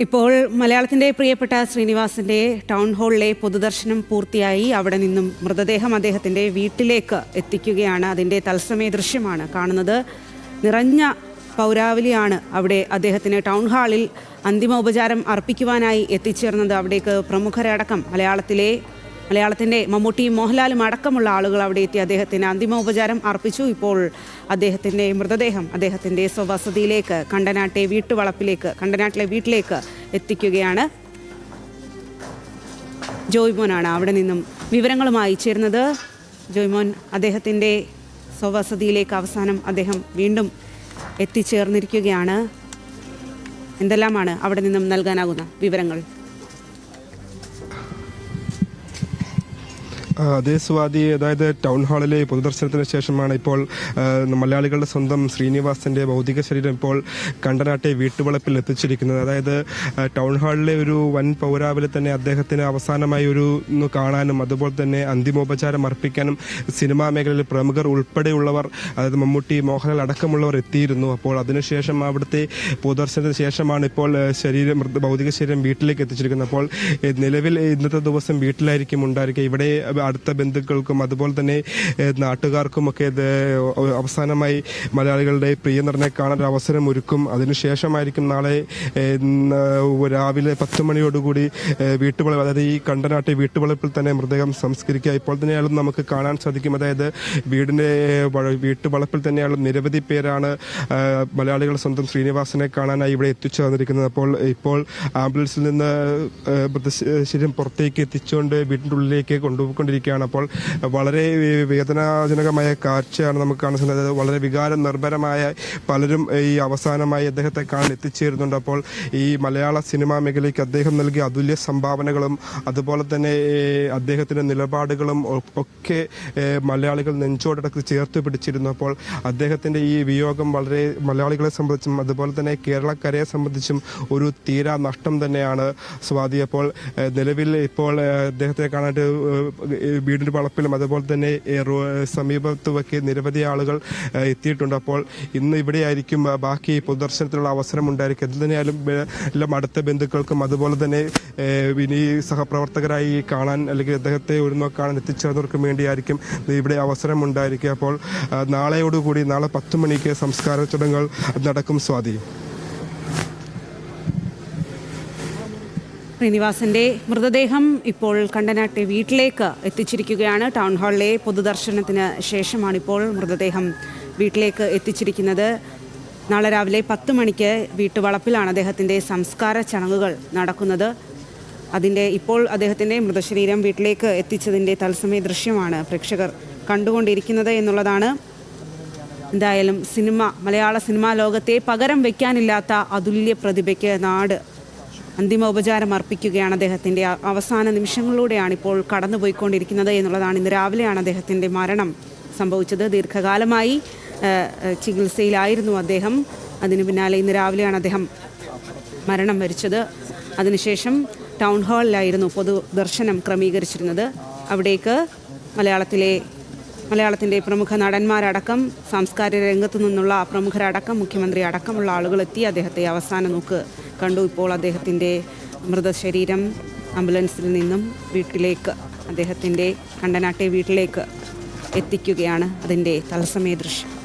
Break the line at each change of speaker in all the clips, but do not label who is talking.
ഇപ്പോൾ മലയാളത്തിന്റെ പ്രിയപ്പെട്ട ശ്രീനിവാസിന്റെ ടൗൺ ഹാളിലെ പൊതുദർശനം പൂർത്തിയായി. അവിടെ നിന്നും മൃതദേഹം അദ്ദേഹത്തിന്റെ വീട്ടിലേക്ക് എത്തിക്കുകയാണ്. അതിന്റെ തത്സമയ ദൃശ്യമാണ് കാണുന്നത്. നിറഞ്ഞ പൗരാവലിയാണ് അവിടെ അദ്ദേഹത്തിന് ടൗൺ ഹാളിൽ അന്തിമ ഉപചാരം അർപ്പിക്കുവാനായി എത്തിച്ചേർന്നത്. അവിടേക്ക് പ്രമുഖരടക്കം മലയാളത്തിലെ മലയാളത്തിന്റെ മമ്മൂട്ടിയും മോഹൻലാലും അടക്കമുള്ള ആളുകൾ അവിടെ എത്തി അദ്ദേഹത്തിന് അന്തിമോപചാരം അർപ്പിച്ചു. ഇപ്പോൾ അദ്ദേഹത്തിന്റെ മൃതദേഹം അദ്ദേഹത്തിന്റെ സ്വവസതിയിലേക്ക് കണ്ടനാട്ടെ വീട്ടുവളപ്പിലേക്ക് കണ്ടനാട്ടിലെ വീട്ടിലേക്ക് എത്തിക്കുകയാണ്. ജോയ്മോനാണ് അവിടെ നിന്നും വിവരങ്ങളുമായി ചേർന്നത് ജോയ്മോൻ അദ്ദേഹത്തിന്റെ സ്വവസതിയിലേക്ക് അവസാനം അദ്ദേഹം വീണ്ടും എത്തിച്ചേർന്നിരിക്കുകയാണ്. എന്തെല്ലാമാണ് അവിടെ നിന്നും നൽകാനാകുന്ന വിവരങ്ങൾ?
അതേ സ്വാതി അതായത് ടൗൺ ഹാളിലെ പൊതുദർശനത്തിന് ശേഷമാണ് ഇപ്പോൾ മലയാളികളുടെ സ്വന്തം ശ്രീനിവാസന്റെ ഭൗതിക ശരീരം ഇപ്പോൾ കണ്ടനാട്ടെ വീട്ടുവളപ്പിൽ എത്തിച്ചിരിക്കുന്നത്. അതായത് ടൗൺ ഹാളിലെ ഒരു വൻ പൗരാവിലെ തന്നെ അദ്ദേഹത്തിന് അവസാനമായി ഒരു കാണാനും അതുപോലെ തന്നെ അന്തിമോപചാരം അർപ്പിക്കാനും സിനിമാ മേഖലയിൽ പ്രമുഖർ ഉൾപ്പെടെയുള്ളവർ അതായത് മമ്മൂട്ടി മോഹൻലാൽ അടക്കമുള്ളവർ എത്തിയിരുന്നു. അപ്പോൾ അതിനുശേഷം അവിടുത്തെ പൊതുദർശനത്തിന് ശേഷമാണ് ഇപ്പോൾ ശരീരം ഭൗതിക ശരീരം വീട്ടിലേക്ക് എത്തിച്ചിരിക്കുന്നത്. അപ്പോൾ നിലവിൽ ഇന്നത്തെ ദിവസം വീട്ടിലായിരിക്കും ഉണ്ടായിരിക്കുക. ഇവിടെ അടുത്ത ബന്ധുക്കൾക്കും അതുപോലെ തന്നെ നാട്ടുകാർക്കും ഒക്കെ ഇത് അവസാനമായി മലയാളികളുടെ പ്രിയ നടനെ കാണാൻ ഒരു അവസരം ഒരുക്കും അതിനുശേഷമായിരിക്കും നാളെ രാവിലെ പത്ത് മണിയോടുകൂടി ഏ, വീട്ടുവളപ്പ് അതായത് ഈ കണ്ടനാട്ടെ വീട്ടുവളപ്പിൽ തന്നെ മൃതദേഹം സംസ്കരിക്കുക. ഇപ്പോൾ തന്നെയാലും നമുക്ക് കാണാൻ സാധിക്കും. അതായത് വീടിന്റെ വ- വീട്ടുവളപ്പിൽ തന്നെയാലും നിരവധി പേരാണ് മലയാളികൾ സ്വന്തം ശ്രീനിവാസനെ കാണാനായി ഇവിടെ എത്തിച്ചു വന്നിരിക്കുന്നത് അപ്പോൾ ഇപ്പോൾ ആംബുലൻസിൽ നിന്ന് മൃതശരീരം പുറത്തേക്ക് എത്തിച്ചുകൊണ്ട് വീടിന്റെ ഉള്ളിലേക്ക് കൊണ്ടുപോയിക്കൊണ്ടിരിക്കുകയാണ് അപ്പോൾ വളരെ വേദനാജനകമായ കാഴ്ചയാണ് നമുക്ക് കാണാൻ സാധിക്കുന്നത്. വളരെ വികാര നിർഭരമായ പലരും ഈ അവസാനമായി അദ്ദേഹത്തെ കാണാൻ എത്തിച്ചേരുന്നുണ്ട്. അപ്പോൾ ഈ മലയാള സിനിമാ മേഖലയ്ക്ക് അദ്ദേഹം നൽകിയ അതുല്യ സംഭാവനകളും അതുപോലെ തന്നെ അദ്ദേഹത്തിന്റെ നിലപാടുകളും ഒക്കെ മലയാളികൾ നെഞ്ചോടടക്ക് ചേർത്ത് പിടിച്ചിരുന്നു. അപ്പോൾ അദ്ദേഹത്തിന്റെ ഈ വിയോഗം വളരെ മലയാളികളെ സംബന്ധിച്ചും അതുപോലെ തന്നെ കേരളക്കരയെ സംബന്ധിച്ചും ഒരു തീരാ നഷ്ടം തന്നെയാണ് സ്വാതി. അപ്പോൾ നിലവിൽ ഇപ്പോൾ അദ്ദേഹത്തെ കാണാനായിട്ട് ഏ, വീടിന്റെ വളപ്പിലും അതുപോലെ തന്നെ സമീപത്തുമൊക്കെ നിരവധി ആളുകൾ എത്തിയിട്ടുണ്ട്. അപ്പോൾ ഇന്ന് ഇവിടെയായിരിക്കും ബാക്കി പൊതുദർശനത്തിനുള്ള അവസരം ഉണ്ടായിരിക്കും എന്ത് തന്നെയായാലും എല്ലാം അടുത്ത ബന്ധുക്കൾക്കും അതുപോലെ തന്നെ ഇനി സഹപ്രവർത്തകരായി കാണാൻ അല്ലെങ്കിൽ അദ്ദേഹത്തെ ഒരു നോക്ക് കാണാൻ എത്തിച്ചേർന്നവർക്കും വേണ്ടിയായിരിക്കും ഇവിടെ അവസരം ഉണ്ടായിരിക്കുക അപ്പോൾ നാളെയോടുകൂടി നാളെ പത്ത് മണിക്ക് സംസ്കാര ചടങ്ങുകൾ നടക്കും സ്വാതി.
ശ്രീനിവാസന്റെ മൃതദേഹം ഇപ്പോൾ കണ്ടനാട്ടെ വീട്ടിലേക്ക് എത്തിച്ചിരിക്കുകയാണ്. ടൗൺ ഹാളിലെ പൊതുദർശനത്തിന് ശേഷമാണ് ഇപ്പോൾ മൃതദേഹം വീട്ടിലേക്ക് എത്തിച്ചിരിക്കുന്നത്. നാളെ രാവിലെ പത്ത് മണിക്ക് വീട്ടുവളപ്പിലാണ് അദ്ദേഹത്തിന്റെ സംസ്കാര ചടങ്ങുകൾ നടക്കുന്നത്. അതിന്റെ ഇപ്പോൾ അദ്ദേഹത്തിന്റെ മൃതശരീരം വീട്ടിലേക്ക് എത്തിച്ചതിന്റെ തത്സമയ ദൃശ്യമാണ് പ്രേക്ഷകർ കണ്ടുകൊണ്ടിരിക്കുന്നത് എന്നുള്ളതാണ്. എന്തായാലും സിനിമ മലയാള സിനിമാ ലോകത്തെ പകരം വയ്ക്കാനില്ലാത്ത അതുല്യ പ്രതിഭയ്ക്ക് നാട് അന്തിമോപചാരം അർപ്പിക്കുകയാണ് അദ്ദേഹത്തിന്റെ അവസാന നിമിഷങ്ങളിലൂടെയാണ് ഇപ്പോൾ കടന്നുപോയിക്കൊണ്ടിരിക്കുന്നത് എന്നുള്ളതാണ് ഇന്ന് രാവിലെയാണ് അദ്ദേഹത്തിന്റെ മരണം സംഭവിച്ചത്. ദീർഘകാലമായി ചികിത്സയിലായിരുന്നു അദ്ദേഹം. അതിന് പിന്നാലെ ഇന്ന് രാവിലെയാണ് അദ്ദേഹം മരണം വരിച്ചത്. അതിനുശേഷം ടൗൺ ഹാളിലായിരുന്നു പൊതുദർശനം ക്രമീകരിച്ചിരുന്നത്. അവിടേക്ക് മലയാളത്തിലെ മലയാളത്തിന്റെ പ്രമുഖ നടന്മാരടക്കം സാംസ്കാരിക രംഗത്തു നിന്നുള്ള പ്രമുഖരടക്കം മുഖ്യമന്ത്രി അടക്കമുള്ള ആളുകളെത്തി അദ്ദേഹത്തെ അവസാന നോക്ക് കണ്ടു. ഇപ്പോൾ അദ്ദേഹത്തിന്റെ മൃതശരീരം ആംബുലൻസിൽ നിന്നും വീട്ടിലേക്ക് അദ്ദേഹത്തിന്റെ കണ്ടനാട്ടെ വീട്ടിലേക്ക് എത്തിക്കുകയാണ്. അതിന്റെ തത്സമയ ദൃശ്യം.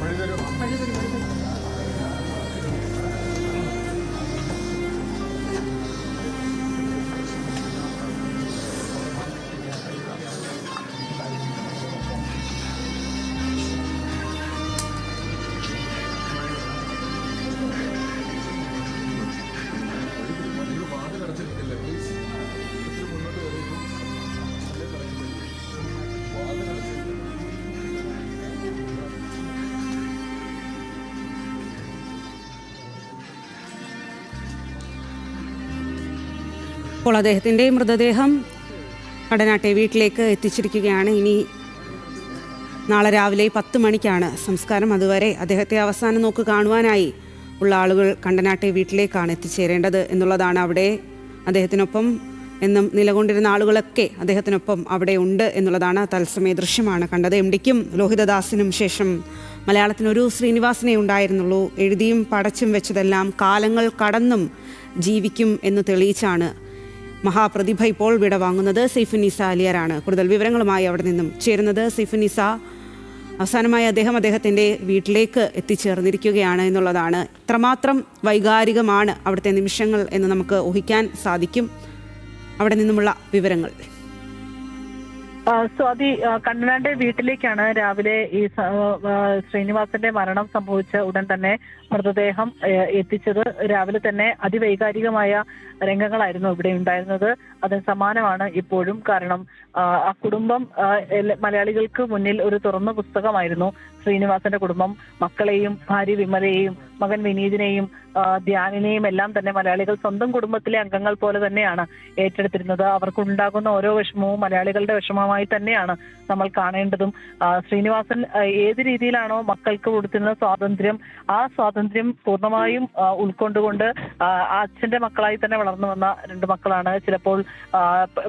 വഴി തരും വഴി തരും ഇപ്പോൾ അദ്ദേഹത്തിന്റെ മൃതദേഹം കടനാട്ടെ വീട്ടിലേക്ക് എത്തിച്ചിരിക്കുകയാണ്. ഇനി നാളെ രാവിലെ പത്ത് മണിക്കാണ് സംസ്കാരം. അതുവരെ അദ്ദേഹത്തെ അവസാനം നോക്ക് കാണുവാനായി ഉള്ള ആളുകൾ കണ്ടനാട്ടെ വീട്ടിലേക്കാണ് എത്തിച്ചേരേണ്ടത് എന്നുള്ളതാണ് അവിടെ അദ്ദേഹത്തിനൊപ്പം എന്നും നിലകൊണ്ടിരുന്ന ആളുകളൊക്കെ അദ്ദേഹത്തിനൊപ്പം അവിടെ ഉണ്ട് എന്നുള്ളതാണ് തത്സമയ ദൃശ്യമാണ് കണ്ടത്. എം ഡിക്കും ലോഹിതദാസിനും ശേഷം മലയാളത്തിനൊരു ശ്രീനിവാസനെ ഉണ്ടായിരുന്നുള്ളൂ. എഴുതിയും പടച്ചും വെച്ചതെല്ലാം കാലങ്ങൾ കടന്നും ജീവിക്കും എന്ന് തെളിയിച്ചാണ് മഹാപ്രതിഭ ഇപ്പോൾ വിട വാങ്ങുന്നത് സൈഫുനിസ അലിയറാണ് കൂടുതൽ വിവരങ്ങളുമായി അവിടെ നിന്നും ചേരുന്നത് സിഫിനിസ. അവസാനമായി അദ്ദേഹം അദ്ദേഹത്തിന്റെ വീട്ടിലേക്ക് എത്തിച്ചേർന്നിരിക്കുകയാണ് എന്നുള്ളതാണ്. ഇത്രമാത്രം വൈകാരികമാണ് അവിടുത്തെ നിമിഷങ്ങൾ എന്ന് നമുക്ക് ഊഹിക്കാൻ സാധിക്കും. അവിടെ നിന്നുമുള്ള വിവരങ്ങൾ.
സ്വാതി കണ്ണനാന്റെ വീട്ടിലേക്കാണ് രാവിലെ ഈ ശ്രീനിവാസന്റെ മരണം സംഭവിച്ച ഉടൻ തന്നെ മൃതദേഹം എത്തിച്ചത്. രാവിലെ തന്നെ അതിവൈകാരികമായ രംഗങ്ങളായിരുന്നു ഇവിടെ ഉണ്ടായിരുന്നത്. അത് സമാനമാണ് ഇപ്പോഴും. കാരണം ആ, കുടുംബം മലയാളികൾക്ക് മുന്നിൽ ഒരു തുറന്ന പുസ്തകമായിരുന്നു ശ്രീനിവാസന്റെ കുടുംബം. മക്കളെയും ഭാര്യ വിമലയെയും മകൻ വിനീതിനെയും ധ്യാനിനെയും എല്ലാം തന്നെ മലയാളികൾ സ്വന്തം കുടുംബത്തിലെ അംഗങ്ങൾ പോലെ തന്നെയാണ് ഏറ്റെടുത്തിരുന്നത്. അവർക്കുണ്ടാകുന്ന ഓരോ വിഷമവും മലയാളികളുടെ വിഷമമായി തന്നെയാണ് നമ്മൾ കാണേണ്ടതും. ശ്രീനിവാസൻ ഏത് രീതിയിലാണോ മക്കൾക്ക് കൊടുത്തിരുന്ന സ്വാതന്ത്ര്യം ആ സ്വാതന്ത്ര്യം പൂർണമായും ഉൾക്കൊണ്ടുകൊണ്ട് അച്ഛന്റെ മക്കളായി തന്നെ വളർന്നു വന്ന രണ്ട് മക്കളാണ്. ചിലപ്പോൾ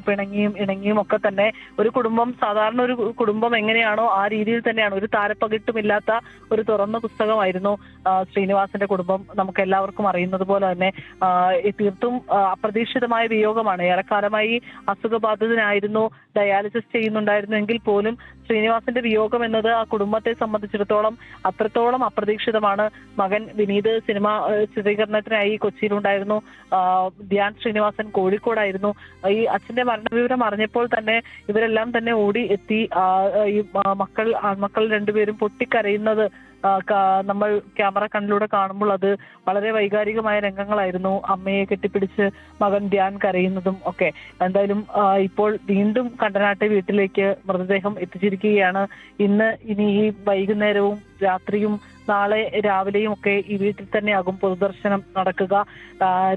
പിണങ്ങിയും ഇണങ്ങിയും ഒക്കെ തന്നെ ഒരു കുടുംബം സാധാരണ ഒരു കുടുംബം എങ്ങനെയാണോ ആ രീതിയിൽ തന്നെയാണ്. ഒരു താരപ്പകിട്ടുമില്ലാത്ത ഒരു തുറന്ന പുസ്തകമായിരുന്നു ശ്രീനിവാസിന്റെ കുടുംബം. നമുക്ക് എല്ലാവർക്കും അറിയുന്നത് പോലെ തന്നെ തീർത്തും അപ്രതീക്ഷിതമായ വിയോഗമാണ്. ഏറെക്കാലമായി അസുഖബാധിതനായിരുന്നു ഡയാലിസിസ് ചെയ്യുന്നുണ്ടായിരുന്നു എങ്കിൽ പോലും ശ്രീനിവാസന്റെ വിയോഗം എന്നത് ആ കുടുംബത്തെ സംബന്ധിച്ചിടത്തോളം അത്രത്തോളം അപ്രതീക്ഷിതമാണ്. മകൻ വിനീത് സിനിമ ചിത്രീകരണത്തിനായി കൊച്ചിയിലുണ്ടായിരുന്നു ധ്യാൻ ശ്രീനിവാസൻ കോഴിക്കോടായിരുന്നു. ഈ അച്ഛന്റെ മരണവിവരം അറിഞ്ഞപ്പോൾ തന്നെ ഇവരെല്ലാം തന്നെ ഓടി എത്തി. ഈ മക്കൾ ആൺമക്കൾ രണ്ടുപേരും പൊട്ടിക്കരയുന്നത് നമ്മൾ ക്യാമറ കണ്ണിലൂടെ കാണുമ്പോൾ അത് വളരെ വൈകാരികമായ രംഗങ്ങളായിരുന്നു. അമ്മയെ കെട്ടിപ്പിടിച്ച് മകൻ ധ്യാൻ കരയുന്നതും ഒക്കെ. എന്തായാലും ഇപ്പോൾ വീണ്ടും കണ്ടനാട്ടെ വീട്ടിലേക്ക് മൃതദേഹം എത്തിച്ചിരിക്കുകയാണ്. ഇന്ന് ഇനി ഈ വൈകുന്നേരവും രാത്രിയും നാളെ രാവിലെയും ഒക്കെ ഈ വീട്ടിൽ തന്നെയാകും പൊതുദർശനം നടക്കുക.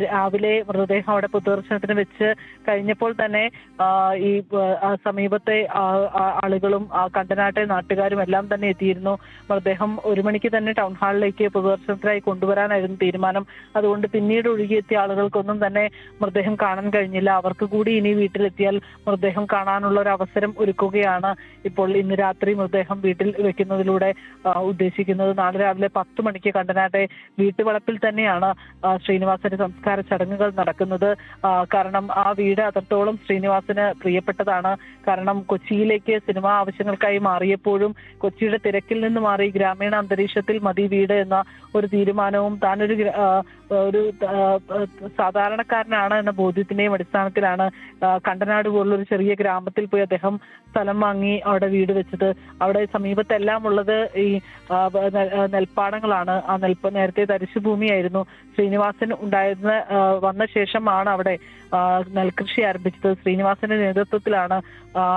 രാവിലെ മൃതദേഹം അവിടെ പൊതുദർശനത്തിന് വെച്ച് കഴിഞ്ഞപ്പോൾ തന്നെ ഈ സമീപത്തെ ആളുകളും കണ്ടനാട്ടെ നാട്ടുകാരും എല്ലാം തന്നെ എത്തിയിരുന്നു. മൃതദേഹം ഒരു മണിക്ക് തന്നെ ടൗൺ ഹാളിലേക്ക് പൊതുദർശനത്തിനായി കൊണ്ടുവരാനായിരുന്നു തീരുമാനം. അതുകൊണ്ട് പിന്നീട് ഒഴുകിയെത്തിയ ആളുകൾക്കൊന്നും തന്നെ മൃതദേഹം കാണാൻ കഴിഞ്ഞില്ല. അവർക്ക് കൂടി ഇനി വീട്ടിലെത്തിയാൽ മൃതദേഹം കാണാനുള്ള ഒരു അവസരം ഒരുക്കുകയാണ്. ഇപ്പോൾ ഇന്ന് രാത്രി മൃതദേഹം വീട്ടിൽ വെക്കുന്നതിലൂടെ ഉദ്ദേശിക്കുന്നത് നാളെ രാവിലെ പത്ത് മണിക്ക് കണ്ടനാട്ടെ വീട്ടുവളപ്പിൽ തന്നെയാണ് ശ്രീനിവാസന്റെ സംസ്കാര ചടങ്ങുകൾ നടക്കുന്നത്. കാരണം ആ വീട് അത്രത്തോളം ശ്രീനിവാസന് പ്രിയപ്പെട്ടതാണ്. കാരണം കൊച്ചിയിലേക്ക് സിനിമാ ആവശ്യങ്ങൾക്കായി മാറിയപ്പോഴും കൊച്ചിയുടെ തിരക്കിൽ നിന്ന് മാറി ഗ്രാമീണ അന്തരീക്ഷത്തിൽ മതി വീട് എന്ന ഒരു തീരുമാനവും താനൊരു ഒരു സാധാരണക്കാരനാണ് എന്ന ബോധ്യത്തിന്റെയും അടിസ്ഥാനത്തിലാണ് കണ്ടനാട് പോലുള്ള ഒരു ചെറിയ ഗ്രാമത്തിൽ പോയി അദ്ദേഹം സ്ഥലം വാങ്ങി അവിടെ വീട് വെച്ചത്. അവിടെ സമീപത്തെല്ലാം ഉള്ളത് ഈ നെൽപ്പാടങ്ങളാണ്. ആ നെൽപ്പ് നേരത്തെ തരിശുഭൂമിയായിരുന്നു. ശ്രീനിവാസൻ ഉണ്ടായിരുന്ന വന്ന ശേഷമാണ് അവിടെ നെൽകൃഷി ആരംഭിച്ചത്. ശ്രീനിവാസന്റെ നേതൃത്വത്തിലാണ്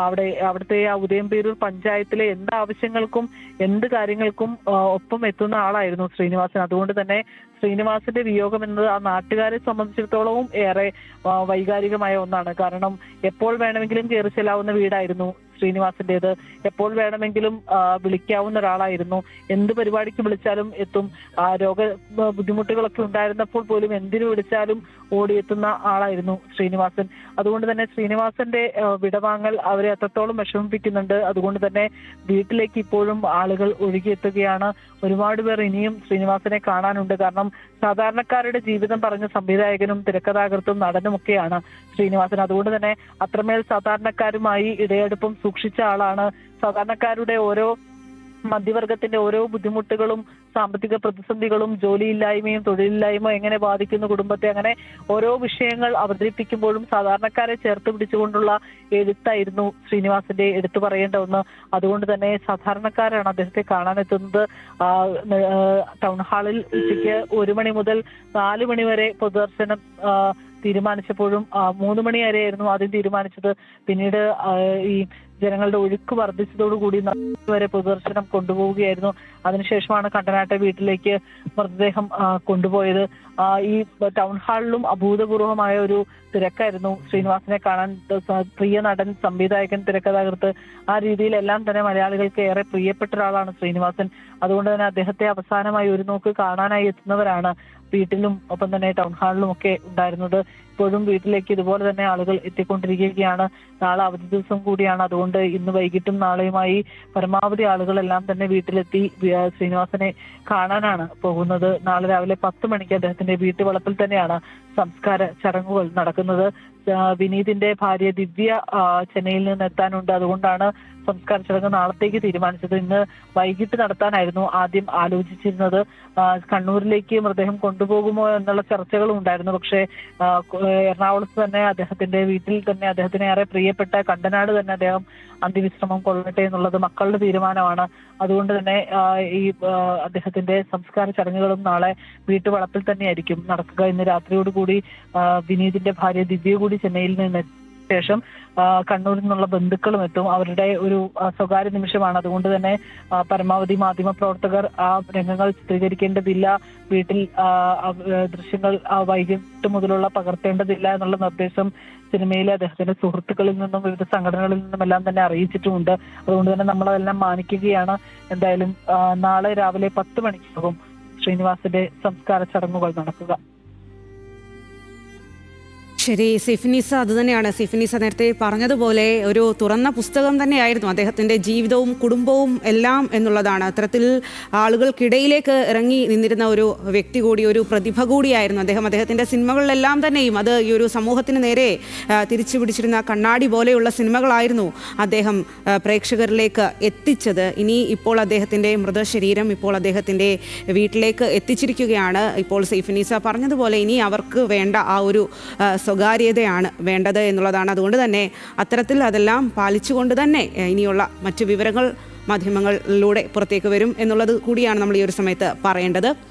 അവിടെ അവിടുത്തെ ആ ഉദയംപേരൂർ പഞ്ചായത്തിലെ എന്ത് ആവശ്യങ്ങൾക്കും എന്ത് കാര്യങ്ങൾക്കും ഒപ്പം എത്തുന്ന ആളായിരുന്നു ശ്രീനിവാസൻ. അതുകൊണ്ട് തന്നെ ശ്രീനിവാസന്റെ വിയോഗം എന്നത് ആ നാട്ടുകാരെ സംബന്ധിച്ചിടത്തോളവും ഏറെ വൈകാരികമായ ഒന്നാണ്. കാരണം എപ്പോൾ വേണമെങ്കിലും കയറി ചെല്ലാവുന്ന വീടായിരുന്നു. ശ്രീനിവാസന്റേത് എപ്പോൾ വേണമെങ്കിലും വിളിക്കാവുന്ന ഒരാളായിരുന്നു. എന്ത് പരിപാടിക്ക് വിളിച്ചാലും എത്തും. രോഗ ബുദ്ധിമുട്ടുകളൊക്കെ ഉണ്ടായിരുന്നപ്പോൾ പോലും എന്തിനു വിളിച്ചാലും ഓടിയെത്തുന്ന ആളായിരുന്നു ശ്രീനിവാസൻ. അതുകൊണ്ട് തന്നെ ശ്രീനിവാസന്റെ വിടവാങ്ങൽ അവരെ അത്രത്തോളം വിഷമിപ്പിക്കുന്നുണ്ട്. അതുകൊണ്ട് തന്നെ വീട്ടിലേക്ക് ഇപ്പോഴും ആളുകൾ ഒഴുകിയെത്തുകയാണ്. ഒരുപാട് പേർ ഇനിയും ശ്രീനിവാസനെ കാണാനുണ്ട്. കാരണം സാധാരണക്കാരുടെ ജീവിതം പറഞ്ഞ സംവിധായകനും തിരക്കഥാകൃത്തും നടനുമൊക്കെയാണ് ശ്രീനിവാസൻ. അതുകൊണ്ട് തന്നെ അത്രമേൽ സാധാരണക്കാരുമായി ഇടയെടുപ്പും സൂക്ഷിച്ച ആളാണ് സാധാരണക്കാരുടെ ഓരോ മധ്യവർഗത്തിന്റെ ഓരോ ബുദ്ധിമുട്ടുകളും സാമ്പത്തിക പ്രതിസന്ധികളും ജോലിയില്ലായ്മയും തൊഴിലില്ലായ്മ എങ്ങനെ ബാധിക്കുന്നു കുടുംബത്തെ അങ്ങനെ ഓരോ വിഷയങ്ങൾ അവതരിപ്പിക്കുമ്പോഴും സാധാരണക്കാരെ ചേർത്ത് പിടിച്ചുകൊണ്ടുള്ള എഴുത്തായിരുന്നു ശ്രീനിവാസന്റെ എടുത്തു പറയേണ്ട ഒന്ന്. അതുകൊണ്ട് തന്നെ സാധാരണക്കാരാണ് അദ്ദേഹത്തെ കാണാനെത്തുന്നത്. ടൗൺ ഹാളിൽ ഉച്ചയ്ക്ക് ഒരു മണി മുതൽ നാല് മണി വരെ പൊതുദർശനം തീരുമാനിച്ചപ്പോഴും മൂന്ന് മണി വരെയായിരുന്നു ആദ്യം തീരുമാനിച്ചത്. പിന്നീട് ഈ ജനങ്ങളുടെ ഒഴുക്ക് വർദ്ധിച്ചതോടുകൂടി വരെ പൊതുദർശനം കൊണ്ടുപോവുകയായിരുന്നു. അതിനുശേഷമാണ് കണ്ടനാട്ടെ വീട്ടിലേക്ക് മൃതദേഹം കൊണ്ടുപോയത്. ഈ ടൗൺ ഹാളിലും അഭൂതപൂർവമായ ഒരു തിരക്കായിരുന്നു ശ്രീനിവാസനെ കാണാൻ. പ്രിയ നടൻ സംവിധായകൻ തിരക്കഥാകൃത്ത്. ആ രീതിയിലെല്ലാം തന്നെ മലയാളികൾക്ക് ഏറെ പ്രിയപ്പെട്ട ഒരാളാണ് ശ്രീനിവാസൻ. അതുകൊണ്ട് തന്നെ അദ്ദേഹത്തെ അവസാനമായി ഒരു നോക്ക് കാണാനായി എത്തുന്നവരാണ് വീട്ടിലും ഒപ്പം തന്നെ ടൗൺ ഹാളിലും ഒക്കെ ഉണ്ടായിരുന്നത് ഇപ്പോഴും വീട്ടിലേക്ക് ഇതുപോലെ തന്നെ ആളുകൾ എത്തിക്കൊണ്ടിരിക്കുകയാണ്. നാളെ അവധി ദിവസം കൂടിയാണ്. അതുകൊണ്ട് ഇന്ന് വൈകിട്ടും നാളെയുമായി പരമാവധി ആളുകളെല്ലാം തന്നെ വീട്ടിലെത്തി ശ്രീനിവാസനെ കാണാനാണ് പോകുന്നത്. നാളെ രാവിലെ പത്ത് മണിക്ക് അദ്ദേഹത്തിന്റെ വീട്ടുവളപ്പിൽ തന്നെയാണ് സംസ്കാര ചടങ്ങുകൾ നടക്കുന്നത്. വിനീതിന്റെ ഭാര്യ ദിവ്യ ചെന്നൈയിൽ നിന്ന് എത്താനുണ്ട്. അതുകൊണ്ടാണ് സംസ്കാര ചടങ്ങ് നാളത്തേക്ക് തീരുമാനിച്ചത്. ഇന്ന് വൈകിട്ട് നടത്താനായിരുന്നു ആദ്യം ആലോചിച്ചിരുന്നത്. കണ്ണൂരിലേക്ക് മൃതദേഹം കൊണ്ടുപോകുമോ എന്നുള്ള ചർച്ചകളും ഉണ്ടായിരുന്നു. പക്ഷേ എറണാകുളത്ത് തന്നെ അദ്ദേഹത്തിന്റെ വീട്ടിൽ തന്നെ അദ്ദേഹത്തിന് ഏറെ പ്രിയപ്പെട്ട കണ്ടനാട് തന്നെ അദ്ദേഹം അന്ത്യവിശ്രമം കൊള്ളട്ടെ എന്നുള്ളത് മക്കളുടെ തീരുമാനമാണ്. അതുകൊണ്ട് തന്നെ ഈ അദ്ദേഹത്തിന്റെ സംസ്കാര ചടങ്ങുകളും നാളെ വീട്ടുവളപ്പിൽ തന്നെയായിരിക്കും നടക്കുക ഇന്ന് രാത്രിയോടുകൂടി വിനീതിന്റെ ഭാര്യ ദിവ്യ കൂടി ചെന്നൈയിൽ നിന്ന് ശേഷം കണ്ണൂരിൽ നിന്നുള്ള ബന്ധുക്കളും എത്തും. അവരുടെ ഒരു സ്വകാര്യ നിമിഷമാണ്. അതുകൊണ്ട് തന്നെ പരമാവധി മാധ്യമ പ്രവർത്തകർ ആ രംഗങ്ങൾ ചിത്രീകരിക്കേണ്ടതില്ല വീട്ടിൽ ദൃശ്യങ്ങൾ വൈകിട്ട് മുതലുള്ള പകർത്തേണ്ടതില്ല എന്നുള്ള നിർദ്ദേശം സിനിമയിലെ അദ്ദേഹത്തിന്റെ സുഹൃത്തുക്കളിൽ നിന്നും വിവിധ സംഘടനകളിൽ നിന്നും എല്ലാം തന്നെ അറിയിച്ചിട്ടുമുണ്ട്. അതുകൊണ്ട് തന്നെ നമ്മളതെല്ലാം മാനിക്കുകയാണ്. എന്തായാലും നാളെ രാവിലെ പത്ത് മണിക്കാകും ശ്രീനിവാസിന്റെ സംസ്കാര ചടങ്ങുകൾ നടക്കുക.
ശരി സിഫിനിസ അതുതന്നെയാണ് സിഫിനിസ നേരത്തെ പറഞ്ഞതുപോലെ ഒരു തുറന്ന പുസ്തകം തന്നെയായിരുന്നു. അദ്ദേഹത്തിന്റെ ജീവിതവും കുടുംബവും എല്ലാം എന്നുള്ളതാണ്. അത്തരത്തിൽ ആളുകൾക്കിടയിലേക്ക് ഇറങ്ങി നിന്നിരുന്ന ഒരു വ്യക്തി കൂടി ഒരു പ്രതിഭ കൂടിയായിരുന്നു അദ്ദേഹം. അദ്ദേഹത്തിന്റെ സിനിമകളിലെല്ലാം തന്നെയും അത് ഈ ഒരു സമൂഹത്തിന് നേരെ തിരിച്ചു പിടിച്ചിരുന്ന കണ്ണാടി പോലെയുള്ള സിനിമകളായിരുന്നു അദ്ദേഹം പ്രേക്ഷകരിലേക്ക് എത്തിച്ചത്. ഇനി ഇപ്പോൾ അദ്ദേഹത്തിന്റെ മൃതശരീരം ഇപ്പോൾ അദ്ദേഹത്തിന്റെ വീട്ടിലേക്ക് എത്തിച്ചിരിക്കുകയാണ്. ഇപ്പോൾ സൈഫിനീസ പറഞ്ഞതുപോലെ ഇനി അവർക്ക് വേണ്ട ആ ഒരു സ്വകാര്യതയാണ് വേണ്ടത് എന്നുള്ളതാണ്. അതുകൊണ്ട് തന്നെ അത്തരത്തിൽ അതെല്ലാം പാലിച്ചുകൊണ്ട് തന്നെ ഇനിയുള്ള മറ്റു വിവരങ്ങൾ മാധ്യമങ്ങളിലൂടെ പുറത്തേക്ക് വരും എന്നുള്ളത് കൂടിയാണ് നമ്മൾ ഈ ഒരു സമയത്ത് പറയേണ്ടത്.